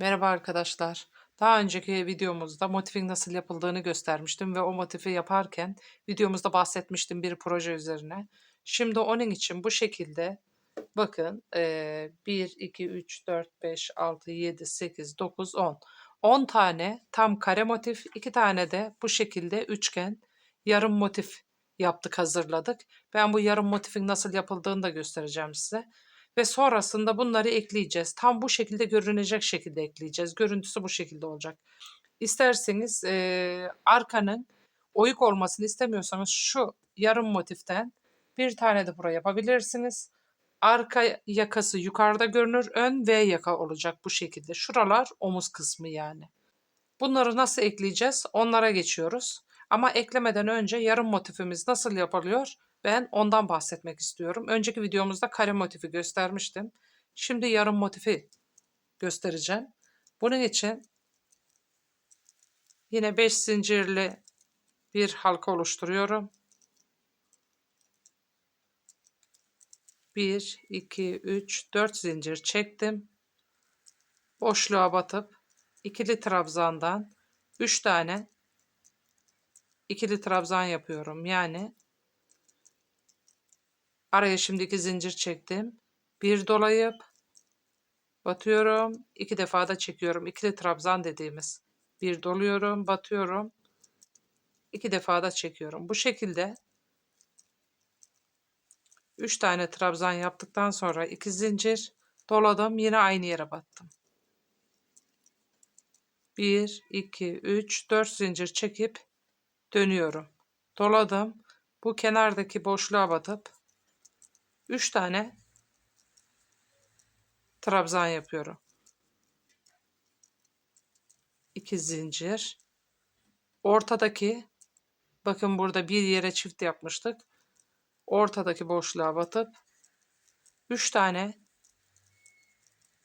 Merhaba arkadaşlar. Daha önceki videomuzda motifin nasıl yapıldığını göstermiştim ve o motifi yaparken videomuzda bahsetmiştim bir proje üzerine. Şimdi onun için bu şekilde bakın eee, 1, 2, 3, 4, 5, 6, 7, 8, 9, 10. 10 tane tam kare motif, 2 tane de bu şekilde üçgen yarım motif yaptık hazırladık. Ben bu yarım motifin nasıl yapıldığını da göstereceğim size. Ve sonrasında bunları ekleyeceğiz. Tam bu şekilde görünecek şekilde ekleyeceğiz. Görüntüsü bu şekilde olacak. İsterseniz eee, arkanın oyuk olmasını istemiyorsanız şu yarım motiften bir tane de buraya yapabilirsiniz. Arka yakası yukarıda görünür. Ön V yaka olacak bu şekilde. Şuralar omuz kısmı yani. Bunları nasıl ekleyeceğiz? Onlara geçiyoruz. Ama eklemeden önce yarım motifimiz nasıl yapılıyor? Ben ondan bahsetmek istiyorum. Önceki videomuzda kare motifi göstermiştim. Şimdi yarım motifi göstereceğim. Bunun için yine 5 zincirli bir halka oluşturuyorum. 1, 2, 3, 4 zincir çektim. Boşluğa batıp ikili trabzandan 3 tane ikili trabzan yapıyorum. Yani araya şimdi iki zincir çektim. Bir dolayıp batıyorum. iki defa da çekiyorum. İkili trabzan dediğimiz. Bir doluyorum, batıyorum. iki defa da çekiyorum. Bu şekilde 3 tane trabzan yaptıktan sonra iki zincir doladım. Yine aynı yere battım. 1, 2, 3, 4 zincir çekip dönüyorum. Doladım. Bu kenardaki boşluğa batıp 3 tane trabzan yapıyorum. 2 zincir. Ortadaki bakın burada bir yere çift yapmıştık. Ortadaki boşluğa batıp 3 tane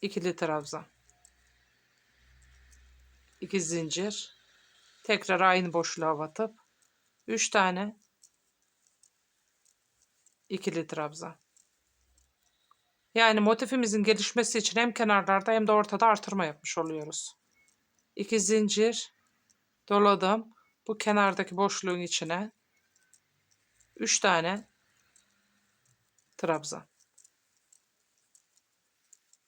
ikili trabzan. 2 zincir. Tekrar aynı boşluğa batıp 3 tane ikili trabzan. Yani motifimizin gelişmesi için hem kenarlarda hem de ortada artırma yapmış oluyoruz. 2 zincir doladım. Bu kenardaki boşluğun içine 3 tane trabzan.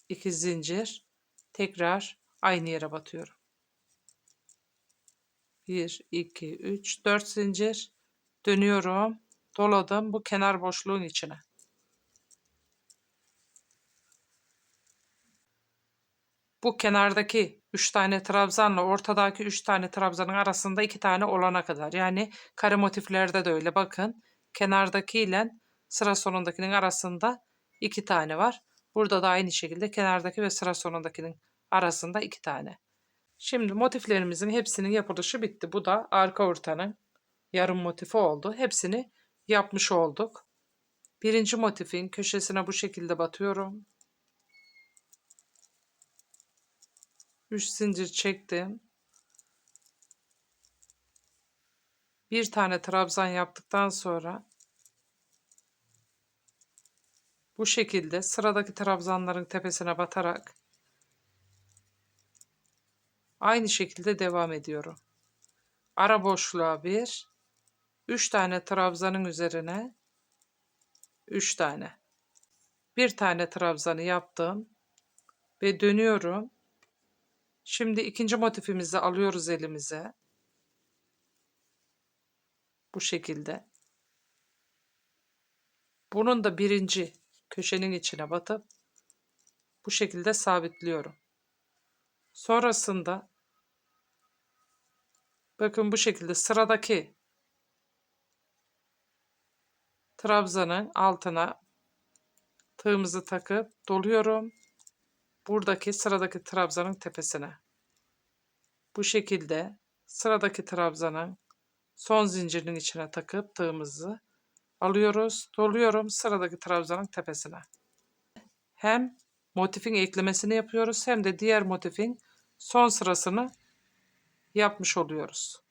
2 zincir tekrar aynı yere batıyorum. 1 2 3 4 zincir dönüyorum. Doladım bu kenar boşluğun içine. Bu kenardaki 3 tane trabzanla ortadaki 3 tane trabzanın arasında 2 tane olana kadar. Yani kare motiflerde de öyle bakın. Kenardaki ile sıra sonundakinin arasında 2 tane var. Burada da aynı şekilde kenardaki ve sıra sonundakinin arasında 2 tane. Şimdi motiflerimizin hepsinin yapılışı bitti. Bu da arka ortanın yarım motifi oldu. Hepsini yapmış olduk. Birinci motifin köşesine bu şekilde batıyorum. 3 zincir çektim. Bir tane trabzan yaptıktan sonra bu şekilde sıradaki trabzanların tepesine batarak aynı şekilde devam ediyorum. Ara boşluğa bir, üç tane trabzanın üzerine üç tane. Bir tane trabzanı yaptım ve dönüyorum. Şimdi ikinci motifimizi alıyoruz elimize. Bu şekilde. Bunun da birinci köşenin içine batıp bu şekilde sabitliyorum. Sonrasında bakın bu şekilde sıradaki trabzanın altına tığımızı takıp doluyorum. Buradaki sıradaki trabzanın tepesine. Bu şekilde sıradaki trabzanın son zincirinin içine takıp tığımızı alıyoruz. Doluyorum sıradaki trabzanın tepesine. Hem motifin eklemesini yapıyoruz hem de diğer motifin son sırasını yapmış oluyoruz.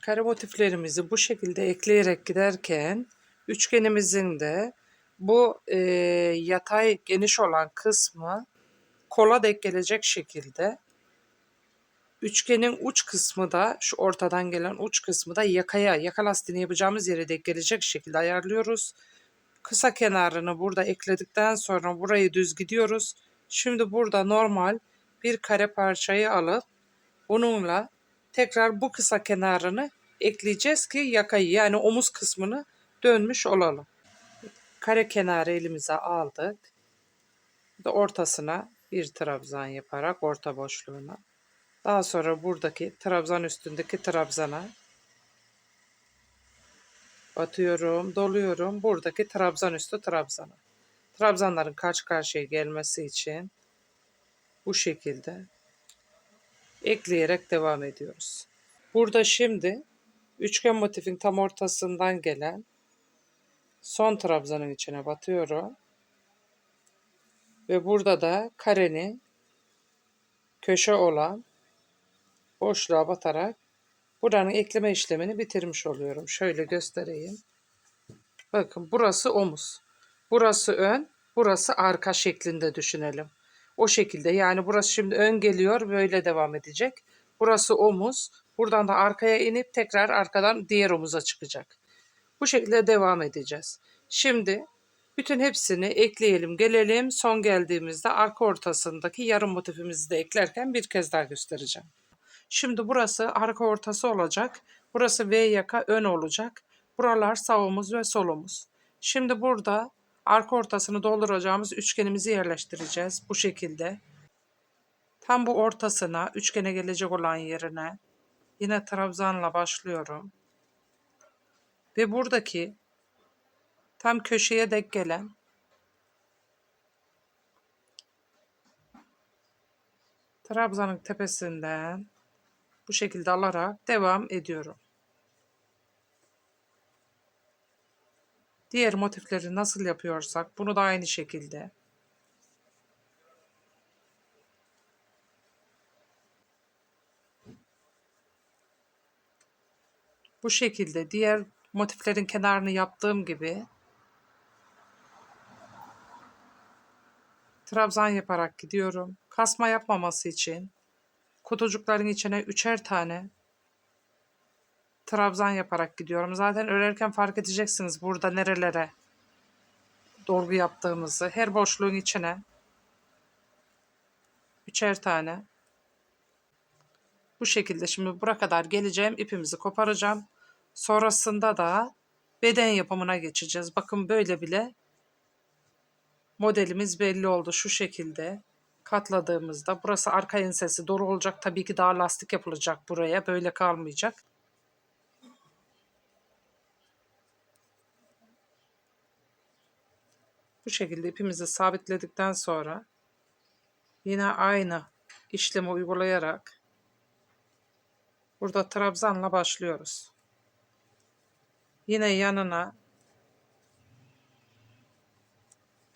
Kare motiflerimizi bu şekilde ekleyerek giderken üçgenimizin de bu e, yatay geniş olan kısmı kola denk gelecek şekilde üçgenin uç kısmı da şu ortadan gelen uç kısmı da yakaya yaka lastiğini yapacağımız yere denk gelecek şekilde ayarlıyoruz. Kısa kenarını burada ekledikten sonra burayı düz gidiyoruz. Şimdi burada normal bir kare parçayı alıp bununla tekrar bu kısa kenarını ekleyeceğiz ki yakayı yani omuz kısmını dönmüş olalım. Kare kenarı elimize aldık. Ortasına bir trabzan yaparak orta boşluğuna. Daha sonra buradaki trabzan üstündeki trabzana batıyorum, doluyorum. Buradaki trabzan üstü trabzana. Trabzanların karşı karşıya gelmesi için bu şekilde ekleyerek devam ediyoruz. Burada şimdi üçgen motifin tam ortasından gelen son trabzanın içine batıyorum. Ve burada da karenin köşe olan boşluğa batarak buranın ekleme işlemini bitirmiş oluyorum. Şöyle göstereyim. Bakın burası omuz. Burası ön, burası arka şeklinde düşünelim. O şekilde yani burası şimdi ön geliyor böyle devam edecek. Burası omuz. Buradan da arkaya inip tekrar arkadan diğer omuza çıkacak. Bu şekilde devam edeceğiz. Şimdi bütün hepsini ekleyelim gelelim. Son geldiğimizde arka ortasındaki yarım motifimizi de eklerken bir kez daha göstereceğim. Şimdi burası arka ortası olacak. Burası V yaka ön olacak. Buralar sağımız ve solumuz. Şimdi burada arka ortasını dolduracağımız üçgenimizi yerleştireceğiz bu şekilde. Tam bu ortasına üçgene gelecek olan yerine yine trabzanla başlıyorum. Ve buradaki tam köşeye denk gelen trabzanın tepesinden bu şekilde alarak devam ediyorum. Diğer motifleri nasıl yapıyorsak bunu da aynı şekilde bu şekilde diğer motiflerin kenarını yaptığım gibi trabzan yaparak gidiyorum. Kasma yapmaması için kutucukların içine üçer tane trabzan yaparak gidiyorum. Zaten örerken fark edeceksiniz burada nerelere dolgu yaptığımızı. Her boşluğun içine üçer tane bu şekilde şimdi buraya kadar geleceğim. ipimizi koparacağım. Sonrasında da beden yapımına geçeceğiz. Bakın böyle bile modelimiz belli oldu şu şekilde katladığımızda burası arka ensesi dolu olacak. Tabii ki daha lastik yapılacak buraya. Böyle kalmayacak. Bu şekilde ipimizi sabitledikten sonra yine aynı işlemi uygulayarak burada trabzanla başlıyoruz. Yine yanına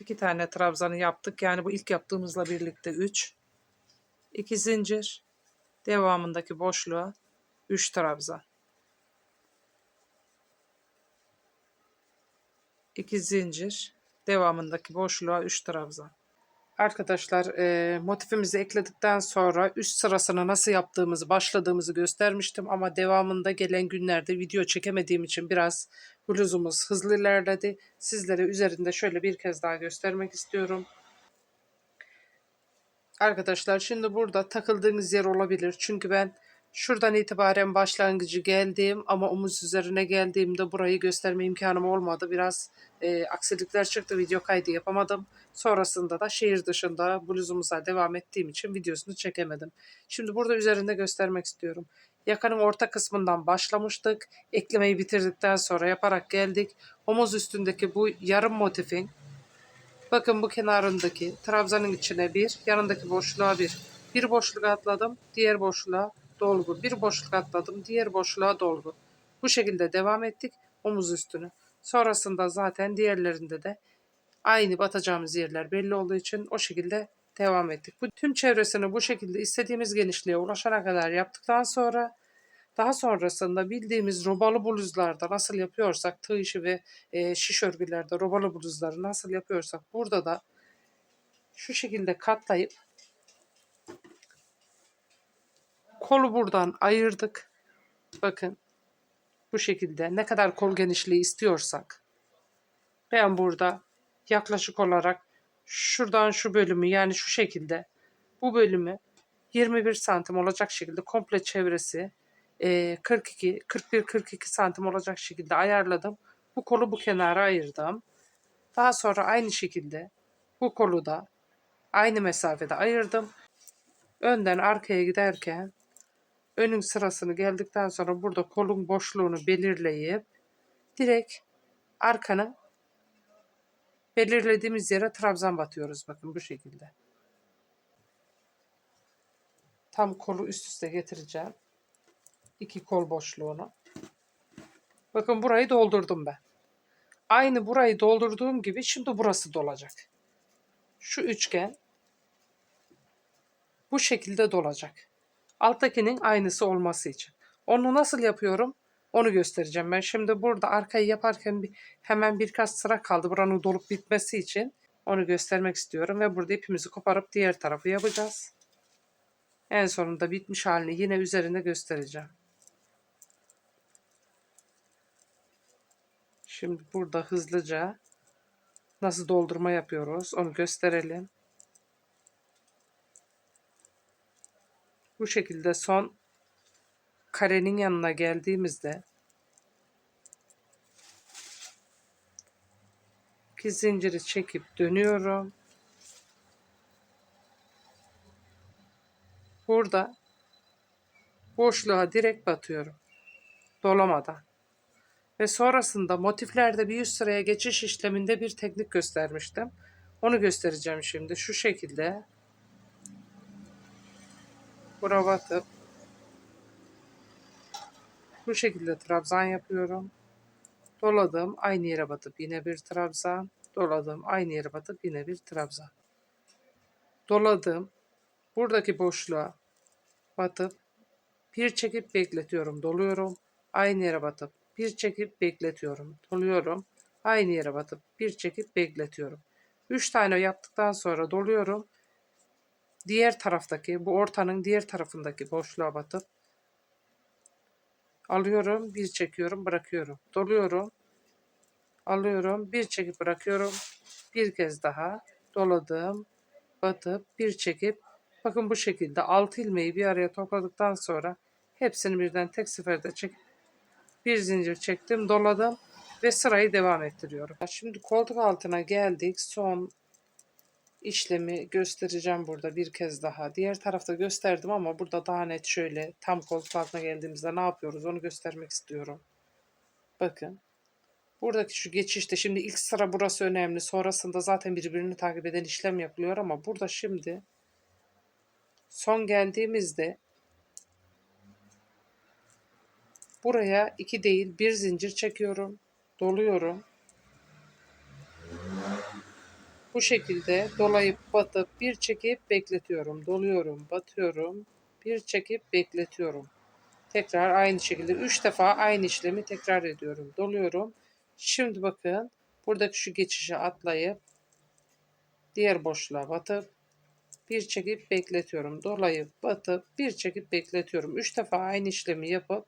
iki tane trabzanı yaptık. Yani bu ilk yaptığımızla birlikte 3. 2 zincir. Devamındaki boşluğa 3 trabzan. 2 zincir. Devamındaki boşluğa 3 trabzan. Arkadaşlar e, motifimizi ekledikten sonra üst sırasını nasıl yaptığımızı başladığımızı göstermiştim ama devamında gelen günlerde video çekemediğim için biraz bluzumuz hızlı ilerledi. Sizlere üzerinde şöyle bir kez daha göstermek istiyorum. Arkadaşlar şimdi burada takıldığınız yer olabilir. Çünkü ben şuradan itibaren başlangıcı geldim ama omuz üzerine geldiğimde burayı gösterme imkanım olmadı. Biraz e, aksilikler çıktı. Video kaydı yapamadım. Sonrasında da şehir dışında bluzumuza devam ettiğim için videosunu çekemedim. Şimdi burada üzerinde göstermek istiyorum. Yakanın orta kısmından başlamıştık. Eklemeyi bitirdikten sonra yaparak geldik. Omuz üstündeki bu yarım motifin bakın bu kenarındaki trabzanın içine bir, yanındaki boşluğa bir. Bir boşluk atladım, diğer boşluğa dolgu. Bir boşluk atladım, diğer boşluğa dolgu. Bu şekilde devam ettik omuz üstünü. Sonrasında zaten diğerlerinde de aynı batacağımız yerler belli olduğu için o şekilde devam ettik. Bu tüm çevresini bu şekilde istediğimiz genişliğe ulaşana kadar yaptıktan sonra Daha sonrasında bildiğimiz robalı bluzlarda nasıl yapıyorsak tığ işi ve e, şiş örgülerde robalı bluzları nasıl yapıyorsak burada da şu şekilde katlayıp kolu buradan ayırdık. Bakın bu şekilde ne kadar kol genişliği istiyorsak ben burada yaklaşık olarak şuradan şu bölümü yani şu şekilde bu bölümü 21 santim olacak şekilde komple çevresi e, 42 41 42 santim olacak şekilde ayarladım. Bu kolu bu kenara ayırdım. Daha sonra aynı şekilde bu kolu da aynı mesafede ayırdım. Önden arkaya giderken önün sırasını geldikten sonra burada kolun boşluğunu belirleyip direkt arkanı belirlediğimiz yere trabzan batıyoruz bakın bu şekilde. Tam kolu üst üste getireceğim. İki kol boşluğunu. Bakın burayı doldurdum ben. Aynı burayı doldurduğum gibi şimdi burası dolacak. Şu üçgen bu şekilde dolacak. Alttakinin aynısı olması için. Onu nasıl yapıyorum? Onu göstereceğim ben. Şimdi burada arkayı yaparken bir, hemen birkaç sıra kaldı. Buranın dolup bitmesi için onu göstermek istiyorum. Ve burada ipimizi koparıp diğer tarafı yapacağız. En sonunda bitmiş halini yine üzerinde göstereceğim. Şimdi burada hızlıca nasıl doldurma yapıyoruz onu gösterelim. Bu şekilde son karenin yanına geldiğimizde iki zinciri çekip dönüyorum. Burada boşluğa direkt batıyorum. Dolamadan. Ve sonrasında motiflerde bir üst sıraya geçiş işleminde bir teknik göstermiştim. Onu göstereceğim şimdi. Şu şekilde bura batıp bu şekilde trabzan yapıyorum. Doladım aynı yere batıp yine bir trabzan. Doladım aynı yere batıp yine bir trabzan. Doladım. Buradaki boşluğa batıp bir çekip bekletiyorum. Doluyorum. Aynı yere batıp bir çekip bekletiyorum. Doluyorum. Aynı yere batıp bir çekip bekletiyorum. 3 tane yaptıktan sonra doluyorum. Diğer taraftaki bu ortanın diğer tarafındaki boşluğa batıp alıyorum, bir çekiyorum, bırakıyorum. Doluyorum. Alıyorum, bir çekip bırakıyorum. Bir kez daha doladım, batıp bir çekip bakın bu şekilde 6 ilmeği bir araya topladıktan sonra hepsini birden tek seferde çekip bir zincir çektim, doladım ve sırayı devam ettiriyorum. Şimdi koltuk altına geldik. Son işlemi göstereceğim burada bir kez daha. Diğer tarafta gösterdim ama burada daha net şöyle tam koltuk altına geldiğimizde ne yapıyoruz onu göstermek istiyorum. Bakın. Buradaki şu geçişte şimdi ilk sıra burası önemli. Sonrasında zaten birbirini takip eden işlem yapılıyor ama burada şimdi son geldiğimizde Buraya iki değil bir zincir çekiyorum. Doluyorum. Bu şekilde dolayıp batıp bir çekip bekletiyorum. Doluyorum, batıyorum. Bir çekip bekletiyorum. Tekrar aynı şekilde 3 defa aynı işlemi tekrar ediyorum. Doluyorum. Şimdi bakın buradaki şu geçişi atlayıp diğer boşluğa batıp bir çekip bekletiyorum. Dolayıp batıp bir çekip bekletiyorum. 3 defa aynı işlemi yapıp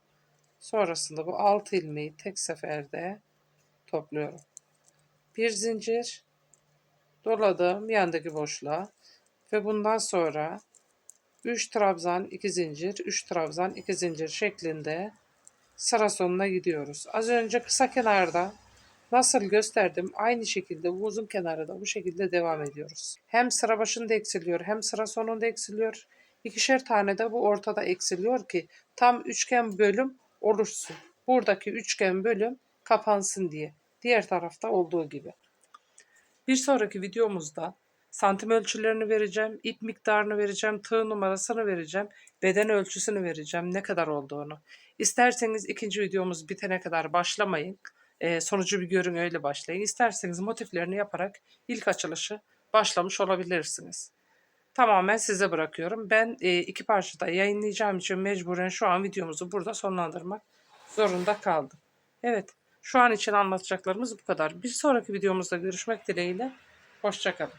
Sonrasında bu 6 ilmeği tek seferde topluyorum. Bir zincir doladım yandaki boşluğa ve bundan sonra 3 trabzan 2 zincir 3 trabzan 2 zincir şeklinde sıra sonuna gidiyoruz. Az önce kısa kenarda nasıl gösterdim aynı şekilde bu uzun kenarda da bu şekilde devam ediyoruz. Hem sıra başında eksiliyor hem sıra sonunda eksiliyor. İkişer tane de bu ortada eksiliyor ki tam üçgen bölüm oluşsun. Buradaki üçgen bölüm kapansın diye. Diğer tarafta olduğu gibi. Bir sonraki videomuzda santim ölçülerini vereceğim, ip miktarını vereceğim, tığ numarasını vereceğim, beden ölçüsünü vereceğim, ne kadar olduğunu. İsterseniz ikinci videomuz bitene kadar başlamayın. E, sonucu bir görün öyle başlayın. İsterseniz motiflerini yaparak ilk açılışı başlamış olabilirsiniz. tamamen size bırakıyorum. Ben e, iki parçada yayınlayacağım için mecburen şu an videomuzu burada sonlandırmak zorunda kaldım. Evet, şu an için anlatacaklarımız bu kadar. Bir sonraki videomuzda görüşmek dileğiyle. Hoşçakalın.